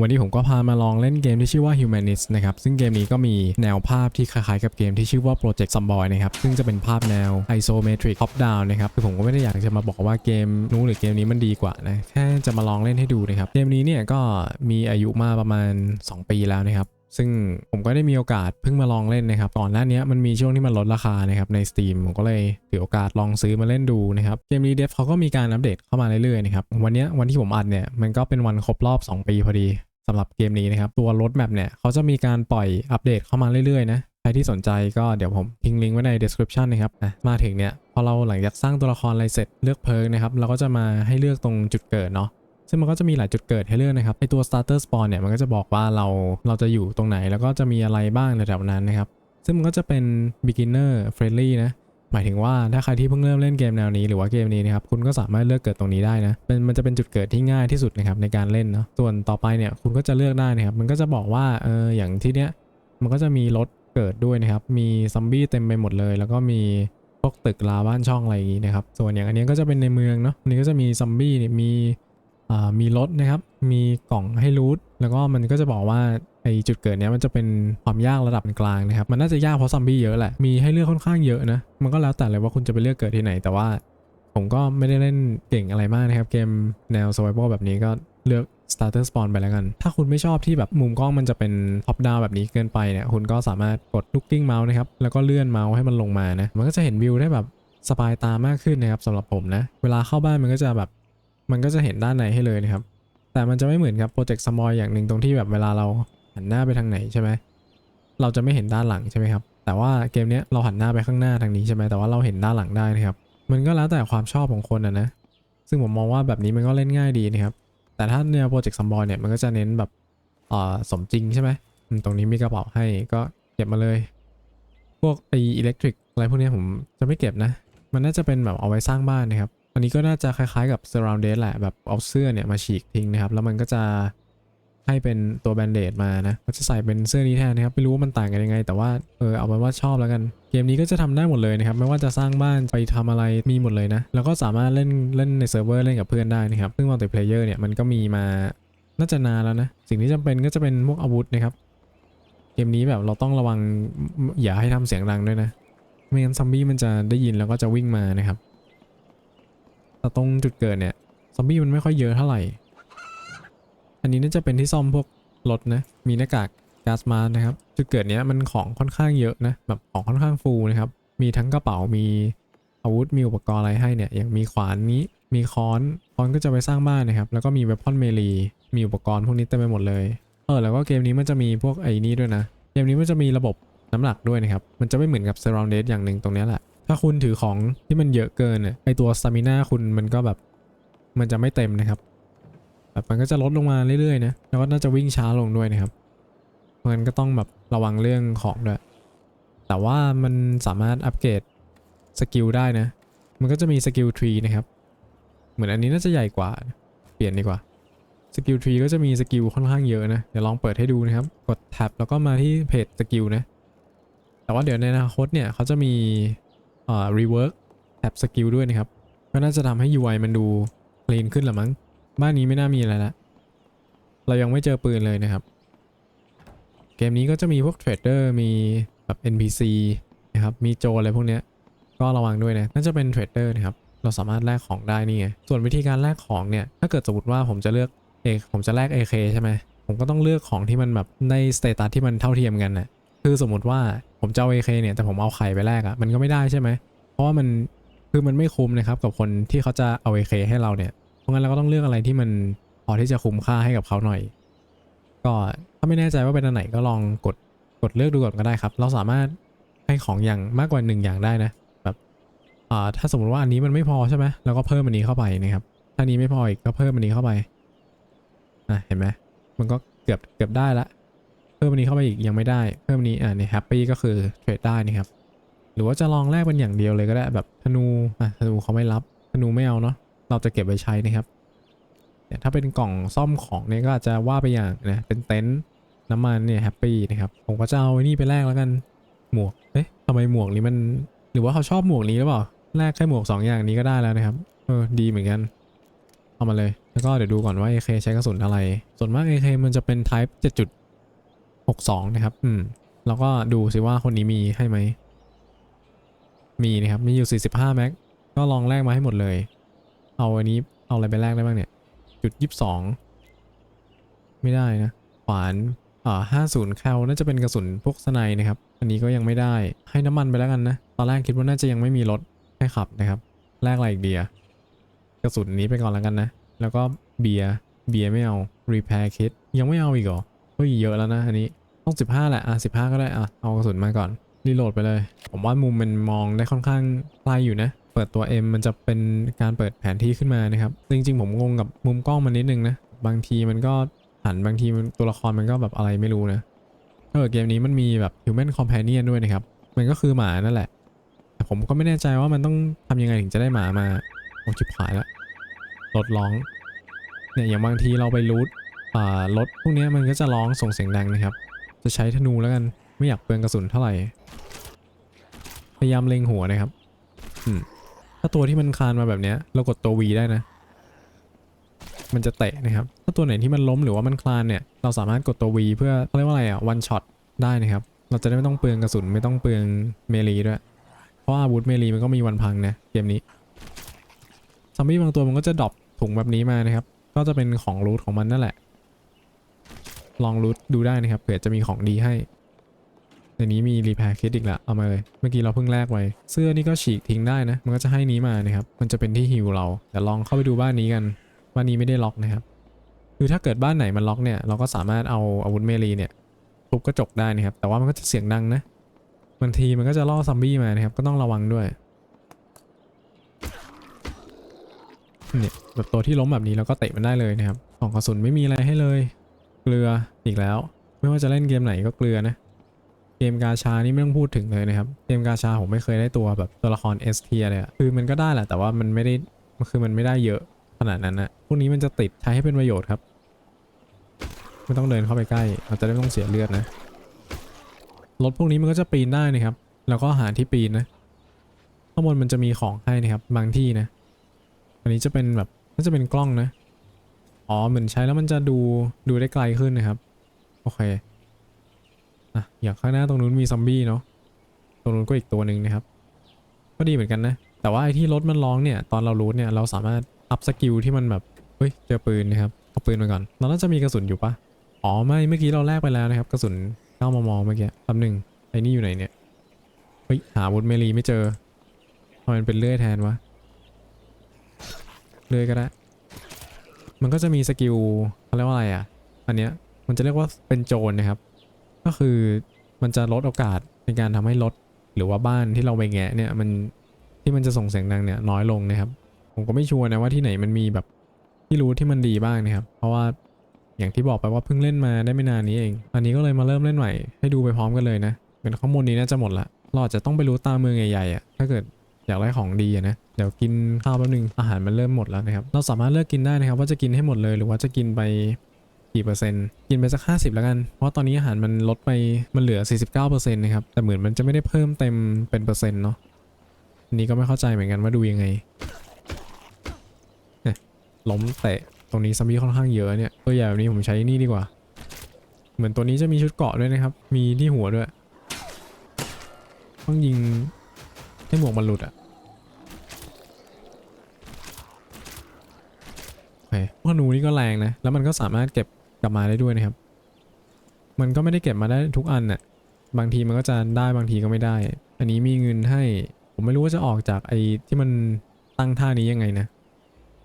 วันนี้ผมก็พามาลองเล่นเกมที่ชื่อว่า Humanist นะครับ ซึ่งเกมนี้ก็มีแนวภาพที่คล้ายๆกับเกมที่ชื่อว่า Project Zomboid นะครับ ซึ่งจะเป็นภาพแนว isometric top down นะครับ คือผมก็ไม่ได้อยากจะมาบอกว่าเกมนู้นหรือเกมนี้มันดีกว่านะ แค่จะมาลองเล่นให้ดูนะครับ เกมนี้เนี่ยก็มีอายุมาประมาณ 2 ปีแล้วนะครับซึ่งผมก็ได้มีโอกาสเพิ่งมาลองเล่นนะครับก่อนหน้านี้มันมีช่วงที่มันลดราคานะครับใน Steam ผมก็เลยถือโอกาสลองซื้อมาเล่นดูนะครับเกมนี้เดฟเขาก็มีการอัปเดตเข้ามาเรื่อยๆนะครับวันนี้วันที่ผมอัดเนี่ยมันก็เป็นวันครบรอบ 2 ปีพอดี สำหรับเกมนี้นะครับ ตัวรถแมปเนี่ยเขาจะมีการปล่อยอัปเดตเข้ามาเรื่อยๆนะใครที่สนใจก็เดี๋ยวผมทิ้งลิงก์ไว้ใน description นะครับอะมาถึงเนี่ยพอเราหลังจากสร้างตัวละครอะไรเสร็จเลือกเพิร์กนะครับเราก็จะมาให้เลือกตรงจุดเกิดเนาะซึ่งมันก็จะมีหลายจุดเกิดให้เลือกนะครับไอตัว starter spawn เนี่ยมันก็จะบอกว่าเราเราจะอยู่ตรงไหนแล้วก็จะมีอะไรบ้างในแถวนั้นนะครับซึ่งมันก็จะเป็น beginner friendly นะ หมายถึงว่าถ้าใครที่เพิ่งเริ่มเล่นเกมแนวนี้หรือว่าเกมนี้นะครับคุณก็สามารถเลือกเกิดตรงนี้ได้นะเป็นมันจะเป็นจุดเกิดที่ง่ายที่สุดนะครับในการเล่นเนาะส่วนต่อไปเนี่ยคุณก็จะเลือกได้นะครับมันก็จะบอกว่าเอออย่างที่เนี้ยมันก็จะมีรถเกิดด้วยนะครับมีซอมบี้เต็มไปหมดเลย แล้วก็มีพวกตึกลาบ้านช่องอะไรอย่างนี้นะครับส่วนอย่างอันนี้ก็จะเป็นในเมืองเนาะอันนี้ก็จะมีซอมบี้เนี่ยมีอ่ามีรถนะครับ มีกล่องให้รูทแล้วก็มันก็จะบอกว่า ไอจุดเกิดเนี้ยมันจะเป็นความยากระดับกลางนะครับมันน่าจะยากเพราะซอมบี้เยอะแหละมีให้เลือกค่อนข้างเยอะนะมันก็แล้วแต่เลยว่าคุณจะไปเลือกเกิดที่ไหน แต่ว่าผมก็ไม่ได้เล่นเก่งอะไรมากนะครับ เกมแนว survival แบบนี้ก็เลือก starter spawn ไปแล้วกัน ถ้าคุณไม่ชอบที่แบบมุมกล้องมันจะเป็น top down แบบนี้เกินไปเนี่ยคุณก็สามารถกด looking mouse นะครับแล้วก็เลื่อนเมาส์ให้มันลงมานะมันก็จะเห็นวิวได้แบบสบายตามากขึ้นนะครับสำหรับผมนะเวลาเข้าบ้านมันก็จะแบบมันก็จะเห็นด้านในให้เลยนะครับแต่มันจะไม่เหมือนกับโปรเจกต์สมอยอย่างหนึ่งตรงที่แบบเวลาเรา หันหน้าไปทางไหนใช่ไหมเราจะไม่เห็นด้านหลังใช่ไหมครับ แต่ว่าเกมนี้เราหันหน้าไปข้างหน้าทางนี้ใช่ไหมแต่ว่าเราเห็นด้านหลังได้นะครับ มันก็แล้วแต่ความชอบของคนนะนะ ซึ่งผมมองว่าแบบนี้มันก็เล่นง่ายดีนะครับ แต่ถ้าแนวโปรเจกต์สมบอยเนี่ยมันก็จะเน้นแบบเอ่อสมจริงใช่ไหมตรงนี้มีกระเป๋าให้ก็เก็บมาเลย พวกไออิเล็กทริกอะไรพวกนี้ผมจะไม่เก็บนะ มันน่าจะเป็นแบบเอาไว้สร้างบ้านนะครับ อันนี้ก็น่าจะคล้ายๆกับ surround d a t แหละแบบเอาเสื้อเนี่ยมาฉีกทิ้งนะครับ แล้วมันก็จะ ให้เป็นตัวแบนเดดมานะก็จะใส่เป็นเสื้อนี้แทนนะครับไม่รู้ว่ามันต่างกันยังไง แต่ว่าเออเอาเป็นว่าชอบแล้วกัน เกมนี้ก็จะทำได้หมดเลยนะครับไม่ว่าจะสร้างบ้านไปทำอะไรมีหมดเลยนะ แล้วก็สามารถเล่นเล่นในเซิร์ฟเวอร์เล่นกับเพื่อนได้นะครับซึ่งมัลติเพลเยอร์เนี่ยมันก็มีมาน่าจะนานแล้วนะสิ่งที่จำเป็นก็จะเป็นพวกอาวุธนะครับเกมนี้แบบเราต้องระวังอย่าให้ทำเสียงดังด้วยนะไม่งั้นซอมบี้มันจะได้ยินแล้วก็จะวิ่งมานะครับแต่ตรงจุดเกิดเนี่ยซอมบี้มันไม่ค่อยเยอะเท่าไหร่ อันนี้น่าจะเป็นที่ซ่อมพวกรถนะ มีหน้ากากก๊าซมานะครับ จุดเกิดเนี้ยมันของค่อนข้างเยอะนะ แบบของค่อนข้างฟูนะครับ มีทั้งกระเป๋า มีอาวุธ มีอุปกรณ์อะไรให้เนี่ย อย่างมีขวานนี้ มีค้อน ค้อนก็จะไปสร้างบ้านนะครับ แล้วก็มีเวพอนเมลี มีอุปกรณ์พวกนี้เต็มไปหมดเลย เออ แล้วก็เกมนี้มันจะมีพวกไอ้นี่ด้วยนะ เกมนี้มันจะมีระบบน้ำหนักด้วยนะครับ มันจะไม่เหมือนกับ surround d อย่างหนึ่งตรงนี้แหละ ถ้าคุณถือของที่มันเยอะเกินเนี่ยไอตัวสตามิน่าคุณมันก็แบบ มันจะไม่เต็มนะครับ แบบมันก็จะลดลงมาเรื่อยๆนะแล้วก็น่าจะวิ่งช้าลงด้วยนะครับมันก็ต้องแบบระวังเรื่องของด้วย แต่ว่ามันสามารถอัปเกรดสกิลได้นะ มันก็จะมีสกิลทรีนะครับ เหมือนอันนี้น่าจะใหญ่กว่า เปลี่ยนดีกว่า สกิลทรีก็จะมีสกิลค่อนข้างเยอะนะ เดี๋ยวลองเปิดให้ดูนะครับ กดแท็บแล้วก็มาที่เพจสกิลนะ แต่ว่าเดี๋ยวในอนาคตเนี่ยเขาจะมีเอ่อ rework แท็บสกิลด้วยนะครับ ก็น่าจะทำให้ UI มันดู clean ขึ้นละมั้ง บ้านนี้ไม่น่ามีอะไรละเรายังไม่เจอปืนเลยนะครับ เกมนี้ก็จะมีพวกเทรดเดอร์มีแบบ NPC นะครับ มีโจอะไรพวกเนี้ย ก็ระวังด้วยนะ น่าจะเป็นเทรดเดอร์นะครับ เราสามารถแลกของได้นี่ไง ส่วนวิธีการแลกของเนี่ย ถ้าเกิดสมมติว่าผมจะเลือกเอผมจะแลก AK ใช่ไหม ผมก็ต้องเลือกของที่มันแบบในสเตตัสที่มันเท่าเทียมกันน่ะคือสมมติว่าผมจะเอา AK เนี่ย แต่ผมเอาไข่ไปแลกอะ่ะ มันก็ไม่ได้ใช่ไหม เพราะว่ามัน คือมันไม่คุ้มนะครับกับคนที่เขาจะเอา AK ให้เราเนี่ย ราะงั้นเราก็ต้องเลือกอะไรที่มันพอที่จะคุ้มค่าให้กับเขาหน่อย ก็ถ้าไม่แน่ใจว่าเป็นอันไหนก็ลองกดกดเลือกดูก่อนก็ได้ครับ เราสามารถให้ของอย่างมากกว่าหนึ่งอย่างได้นะแบบอ่าถ้าสมมติว่าอันนี้มันไม่พอใช่ไหมเราก็เพิ่มอันนี้เข้าไปนะครับถ้านี้ไม่พออีกก็เพิ่มอันนี้เข้าไปอะเห็นไหมมันก็เกือบเกือบได้ละเพิ่มอันนี้เข้าไปอีกยังไม่ได้เพิ่มอันนี้อ่าในแฮปปี้ก็คือเทรดได้นะครับหรือว่าจะลองแลกเป็นอย่างเดียวเลยก็ได้แบบธนูอะธนูเขาไม่รับธนูไม่เอาเนาะ เราจะเก็บไว้ใช้นะครับเนี่ยถ้าเป็นกล่องซ่อมของเนี่ยก็อาจจะว่าไปอย่างนะเป็นเต็นท์น้ำมันเนี่ยแฮปปี้นะครับผมก็จะเอาไอ้นี่ไปแลกแล้วกันหมวกเอ๊ะทำไมหมวกนี้มันหรือว่าเขาชอบหมวกนี้หรือเปล่าแลกแค่หมวกสองอย่างนี้ก็ได้แล้วนะครับเออดีเหมือนกันเอามาเลยแล้วก็เดี๋ยวดูก่อนว่า AK ใช้กระสุนอะไร ส่วนมาก AK มันจะเป็น type 7.62 นะครับ อืม แล้วก็ดูสิว่าคนนี้มีให้ไหม มีนะครับ มีอยู่ 45 แม็ก ก็ลองแลกมาให้หมดเลย เอาอันนี้เอาอะไรไปแลกได้บ้างเนี่ย จุด22ไม่ได้นะขวานอ่า50แคลน่าจะเป็นกระสุนพวกสไนนะครับ อันนี้ก็ยังไม่ได้ให้น้ำมันไปแล้วกันนะ ตอนแรกคิดว่าน่าจะยังไม่มีรถให้ขับนะครับแลกอะไรอีกเดียกระสุนนี้ไปก่อนแล้วกันนะ แล้วก็เบียร์เบียร์ไม่เอา repair kit ยังไม่เอาอีกเหรอเฮ้ยเยอะแล้วนะอันนี้ต้อง15แหละอะ15ก็ได้อะเอากระสุนมาก่อนรีโหลดไปเลย ผมว่ามุมมันมองได้ค่อนข้างไกลอยู่นะ เปิดตัว M มันจะเป็นการเปิดแผนที่ขึ้นมานะครับจริงๆ ผมงงกับมุมกล้องมันนิดนึงนะ บางทีมันก็หันบางทีมันตัวละครมันก็แบบอะไรไม่รู้นะเออเกมนี้มันมีแบบ human companion ด้วยนะครับ มันก็คือหมานั่นแหละ แต่ผมก็ไม่แน่ใจว่ามันต้องทำยังไงถึงจะได้หมามาโอ้ชิบหายแล้วรถร้องเนี่ยอย่างบางทีเราไปรูทอ่ารถพวกนี้มันก็จะร้องส่งเสียงดังนะครับ จะใช้ธนูแล้วกันไม่อยากเปลืองกระสุนเท่าไหร่พยายามเล็งหัวนะครับ อืม ถ้าตัวที่มันคลานมาแบบเนี้ยเรากดตัว V ได้นะ มันจะเตะนะครับ ถ้าตัวไหนที่มันล้มหรือว่ามันคลานเนี่ย เราสามารถกดตัว V เพื่อเรียกว่าอะไรอะ one shot ได้นะครับ เราจะได้ไม่ต้องเปลืองกระสุนไม่ต้องเปลืองเมลีด้วย เพราะว่าอาวุธเมลีมันก็มีวันพังนะเกมนี้ซอมบี้บางตัวมันก็จะดรอปถุงแบบนี้มานะครับ ก็จะเป็นของรูทของมันนั่นแหละ ลองรูทดูได้นะครับเผื่อจะมีของดีให้ ในนี้มีรีแพร์คิดอีกละเอามาเลย เมื่อกี้เราเพิ่งแลกไว้ เสื้อนี่ก็ฉีกทิ้งได้นะ มันก็จะให้นี้มานะครับ มันจะเป็นที่ฮิวเราแต่ลองเข้าไปดูบ้านนี้กันบ้านนี้ไม่ได้ล็อกนะครับ คือถ้าเกิดบ้านไหนมันล็อกเนี่ยเราก็สามารถเอาอาวุธเมลีเนี่ยทุบกระจกได้นะครับ แต่ว่ามันก็จะเสียงดังนะบางทีมันก็จะล่อซอมบี้มานะครับ ก็ต้องระวังด้วยเนี่ยแบบตัวที่ล้มแบบนี้เราก็เตะมันได้เลยนะครับกล่องกระสุนไม่มีอะไรให้เลย เกลืออีกแล้ว ไม่ว่าจะเล่นเกมไหนก็เกลือนะ เกมกาชานี่ไม่ต้องพูดถึงเลยนะครับ เกมกาชาผมไม่เคยได้ตัวแบบตัวละคร S เทียเลยอะคือมันก็ได้แหละแต่ว่ามันไม่ได้มันคือมันไม่ได้เยอะขนาดนั้นนะพวกนี้มันจะติดใช้ให้เป็นประโยชน์ครับ ไม่ต้องเดินเข้าไปใกล้เราจะได้ไม่ต้องเสียเลือดนะรถพวกนี้มันก็จะปีนได้นะครับ แล้วก็หาที่ปีนนะข้างบนมันจะมีของให้นะครับบางที่นะ อันนี้จะเป็นแบบน่าจะเป็นกล้องนะ อ๋อเหมือนใช้แล้วมันจะดูดูได้ไกลขึ้นนะครับ โอเค อะอย่างข้างหน้าตรงนู้นมีซอมบี้เนาะตรงนู้นก็อีกตัวหนึ่งนะครับ ก็ดีเหมือนกันนะ แต่ว่าไอ้ที่รถมันร้องเนี่ยตอนเรารู้เนี่ยเราสามารถอัพสกิลที่มันแบบเฮ้ยเจอปืนนะครับเอาปืนมาก่อนเราน่าจะมีกระสุนอยู่ปะอ๋อไม่เมื่อกี้เราแลกไปแล้วนะครับกระสุน9มมเมื่อกี้แป๊บหนึ่งไอ้นี่อยู่ไหนเนี่ยเฮ้ยหาอาวุธเมลีไม่เจอทำไมมันเป็นเลื่อยแทนวะเลื่อยก็ได้มันก็จะมีสกิลเขาเรียกว่าอะไรอะ อันเนี้ยมันจะเรียกว่าเป็นโจรนะครับ ก็คือมันจะลดโอกาสในการทำให้รถหรือว่าบ้านที่เราไปแงะเนี่ยมันที่มันจะส่งเสียงดังเนี่ยน้อยลงนะครับ ผมก็ไม่ชัวร์นะว่าที่ไหนมันมีแบบที่รู้ที่มันดีบ้างนะครับ เพราะว่าอย่างที่บอกไปว่าเพิ่งเล่นมาได้ไม่นานนี้เอง อันนี้ก็เลยมาเริ่มเล่นใหม่ให้ดูไปพร้อมกันเลยนะเป็นข้อมูลนี้น่าจะหมดละเราอาจจะต้องไปรู้ตามเมืองใหญ่ๆอะถ้าเกิดอยากได้ของดีนะเดี๋ยวกินข้าวแป๊บนึงอาหารมันเริ่มหมดแล้วนะครับ เราสามารถเลือกกินได้นะครับ ว่าจะกินให้หมดเลยหรือว่าจะกินไป กี่เปอร์เซ็นต์กินไปสัก 50 แล้วกัน เพราะตอนนี้อาหารมันลดไปมันเหลือ 49%นะครับ แต่เหมือนมันจะไม่ได้เพิ่มเต็มเป็นเปอร์เซ็นต์เนาะอันนี้ก็ไม่เข้าใจเหมือนกันว่าดูยังไงเนี่ยล้มเตะตรงนี้ซัมบี้ค่อนข้างเยอะเนี่ยตัวใหญ่แบบนี้ผมใช้นี่ดีกว่า เหมือนตัวนี้จะมีชุดเกาะด้วยนะครับ มีที่หัวด้วยต้องยิงให้หมวกมันหลุดอะโอเคพวกธนูนี่ก็แรงนะ แล้วมันก็สามารถเก็บ กลับมาได้ด้วยนะครับ มันก็ไม่ได้เก็บมาได้ทุกอันน่ะบางทีมันก็จะได้บางทีก็ไม่ได้ อันนี้มีเงินให้ ผมไม่รู้ว่าจะออกจากไอ้ที่มันตั้งท่านี้ยังไงนะ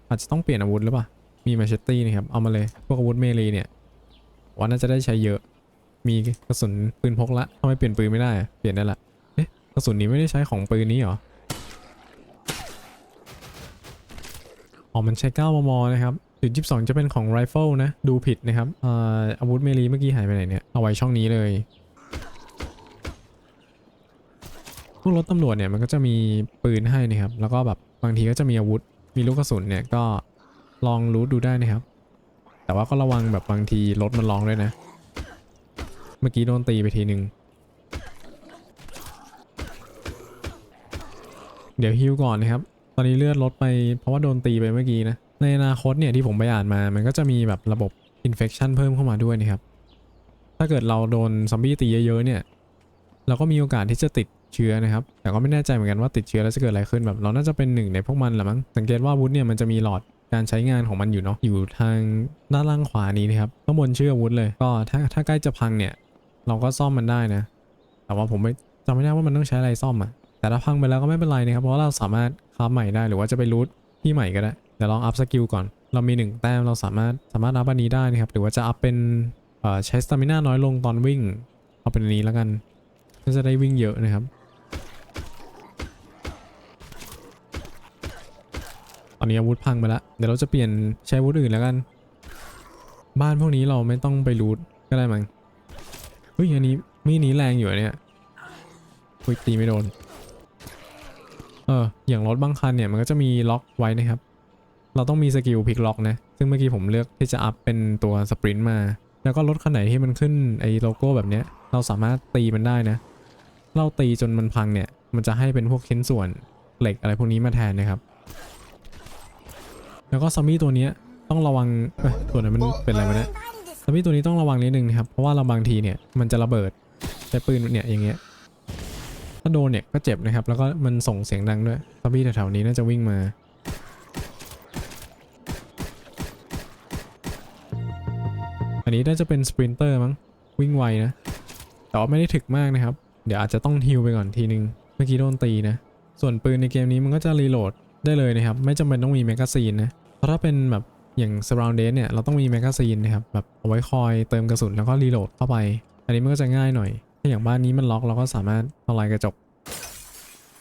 อาจจะต้องเปลี่ยนอาวุธหรือเปล่า มีมาเชตตี้นะครับ เอามาเลย พวกอาวุธเมลีเนี่ยว่าน่าจะได้ใช้เยอะ มีกระสุนปืนพกละทำไมเปลี่ยนปืนไม่ได้ เปลี่ยนได้ละกระสุนนี้ไม่ได้ใช้ของปืนนี้เหรอ อ๋อ มันใช้9มมนะครับ จุด22 จะเป็นของไรเฟิลนะ ดูผิดนะครับอาอาวุธเมลีเมื่อกี้หายไปไหนเนี่ย เอาไว้ช่องนี้เลย พวกรถตำรวจเนี่ยมันก็จะมีปืนให้นะครับ แล้วก็แบบบางทีก็จะมีอาวุธ มีลูกกระสุนเนี่ยก็ลองรูทดูได้นะครับ แต่ว่าก็ระวังแบบบางทีรถมันร้องด้วยนะ เมื่อกี้โดนตีไปทีหนึ่งเดี๋ยวฮิวก่อนนะครับ ตอนนี้เลือดลดไปเพราะว่าโดนตีไปเมื่อกี้นะ ในอนาคตเนี่ยที่ผมไปอ่านมา มันก็จะมีแบบระบบ infection เพิ่มเข้ามาด้วยนะครับ ถ้าเกิดเราโดนซอมบี้ตีเยอะๆเนี่ย เราก็มีโอกาสที่จะติดเชื้อนะครับ แต่ก็ไม่แน่ใจเหมือนกันว่าติดเชื้อแล้วจะเกิดอะไรขึ้นแบบ เราน่าจะเป็นหนึ่งในพวกมันแหละมั้ง สังเกตว่าวุธเนี่ยมันจะมีหลอดการใช้งานของมันอยู่เนาะ อยู่ทางด้านล่างขวานี้นะครับ ข้างบนชื่ออาวุธเลย ก็ถ้าถ้าใกล้จะพังเนี่ย เราก็ซ่อมมันได้นะ แต่ว่าผมไม่จำไม่ได้ว่ามันต้องใช้อะไรซ่อมอะแต่ถ้าพังไปแล้วก็ไม่เป็นไรนะครับ เพราะเราสามารถคราฟใหม่ได้ หรือว่าจะไปรูทที่ใหม่ก็ได้ ดี๋ยวลองอัพสกิลก่อน เรามีหนึ่งแต้มเราสามารถสามารถอัพอันนี้ได้นะครับ หรือว่าจะอัพเป็นเอ่อใช้สตามิน่าน้อยลงตอนวิ่ง เอาเป็นอันนี้แล้วกันก็จะได้วิ่งเยอะนะครับ ตอนนี้อาวุธพังไปแล้ว เดี๋ยวเราจะเปลี่ยนใช้อาวุธอื่นแล้วกัน บ้านพวกนี้เราไม่ต้องไปรูทก็ได้มั้ง เฮ้ยอันนี้มีนี้แรงอยู่เนี่ยคุยตีไม่โดน เออ อย่างรถบางคันเนี่ยมันก็จะมีล็อกไว้นะครับ เราต้องมีสกิลพลิกล็อกนะ ซึ่งเมื่อกี้ผมเลือกที่จะอัพเป็นตัวสปรินต์มา แล้วก็รถคันไหนที่มันขึ้นไอ้โลโก้แบบเนี้ย เราสามารถตีมันได้นะ เราตีจนมันพังเนี่ย มันจะให้เป็นพวกชิ้นส่วนเหล็กอะไรพวกนี้มาแทนนะครับ แล้วก็ซอมบี้ตัวเนี้ยต้องระวังเอ้ยตัวนั้นมันเป็นอะไรมาเนี่ยซอมบี้ตัวนี้ต้องระวังนิดนึงนะครับ เพราะว่าเราบางทีเนี่ยมันจะระเบิดใช้ปืนเนี่ยอย่างเงี้ย ถ้าโดนเนี่ยก็เจ็บนะครับ แล้วก็มันส่งเสียงดังด้วยซอมบี้แถวๆนี้น่าจะวิ่งมา นนี้น่าจะเป็นสปรินเตอร์มั้งวิ่งไวนะแต่ว่าไม่ได้ถึกมากนะครับ เดี๋ยวอาจจะต้องฮิลไปก่อนทีนึง เมื่อกี้โดนตีนะ ส่วนปืนในเกมนี้มันก็จะรีโหลดได้เลยนะครับ ไม่จำเป็นต้องมีแมกกาซีนนะ เพราะถ้าเป็นแบบอย่าง surround d a เนี่ย เราต้องมีแมกกาซีนนะครับ แบบเอาไว้คอยเติมกระสุนแล้วก็รีโหลดเข้าไป อันนี้มันก็จะง่ายหน่อย ถ้าอย่างบ้านนี้มันล็อกเราก็สามารถทลายกระจก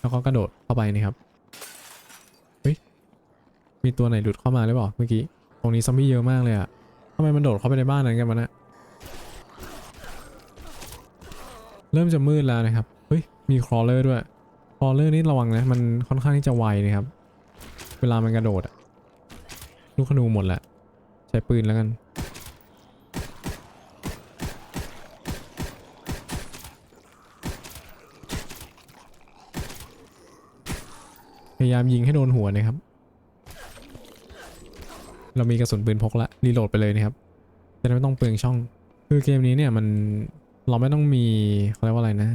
แล้วก็กระโดดเข้าไปนะครับ เฮ้ย มีตัวไหนหลุดเข้ามาหรือเปล่าเมื่อกี้ ตรงนี้ซอมบี้เยอะมากเลยอะำไมมันโดดเข้าไปในบ้านนั้นกันวะเนะเริ่มจะมืดแล้วนะครับ เฮ้ย มีครอเลอร์ด้วยครอเลอร์นี่ระวังนะ มันค่อนข้างที่จะไวนะครับ เวลามันกระโดดอะลูกขนูหมดแหละใช้ปืนแล้วกัน พยายามยิงให้โดนหัวนะครับ เรามีกระสุนปืนพกละรีโหลดไปเลยนะครับจะได้ไม่ต้องเปลืองช่อง คือเกมนี้เนี่ยมันเราไม่ต้องมีเขาเรียกว่าอะไรนะ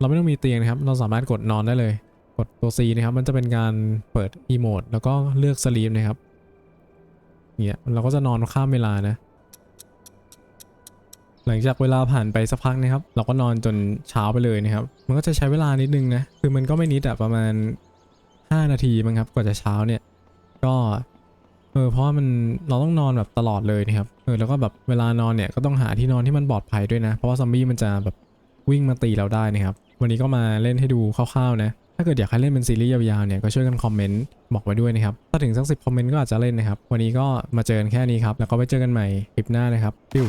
เราไม่ต้องมีเตียงนะครับ เราสามารถกดนอนได้เลย กดตัว C นะครับ มันจะเป็นการเปิด e m o d e แล้วก็เลือก sleep นะครับเนี่ยเราก็จะนอนข้ามเวลานะ หลังจากเวลาผ่านไปสักพักนะครับ เราก็นอนจนเช้าไปเลยนะครับ มันก็จะใช้เวลานิดนึงนะ คือมันก็ไม่นิดอะประมาณ 5 นาทีมั้งครับกว่าจะเช้าเนี่ย ก็ เออเพราะมันเราต้องนอนแบบตลอดเลยนะครับเออแล้วก็แบบเวลานอนเนี่ยก็ต้องหาที่นอนที่มันปลอดภัยด้วยนะ เพราะว่าซอมบี้มันจะแบบวิ่งมาตีเราได้นะครับ วันนี้ก็มาเล่นให้ดูคร่าวๆนะถ้าเกิดอยากให้เล่นเป็นซีรีส์ยาวๆเนี่ยก็ช่วยกันคอมเมนต์บอกไว้ด้วยนะครับ ถ้าถึงสักสิบคอมเมนต์ก็อาจจะเล่นนะครับ วันนี้ก็มาเจอกันแค่นี้ครับ แล้วก็ไปเจอกันใหม่คลิปหน้านะครับฟิว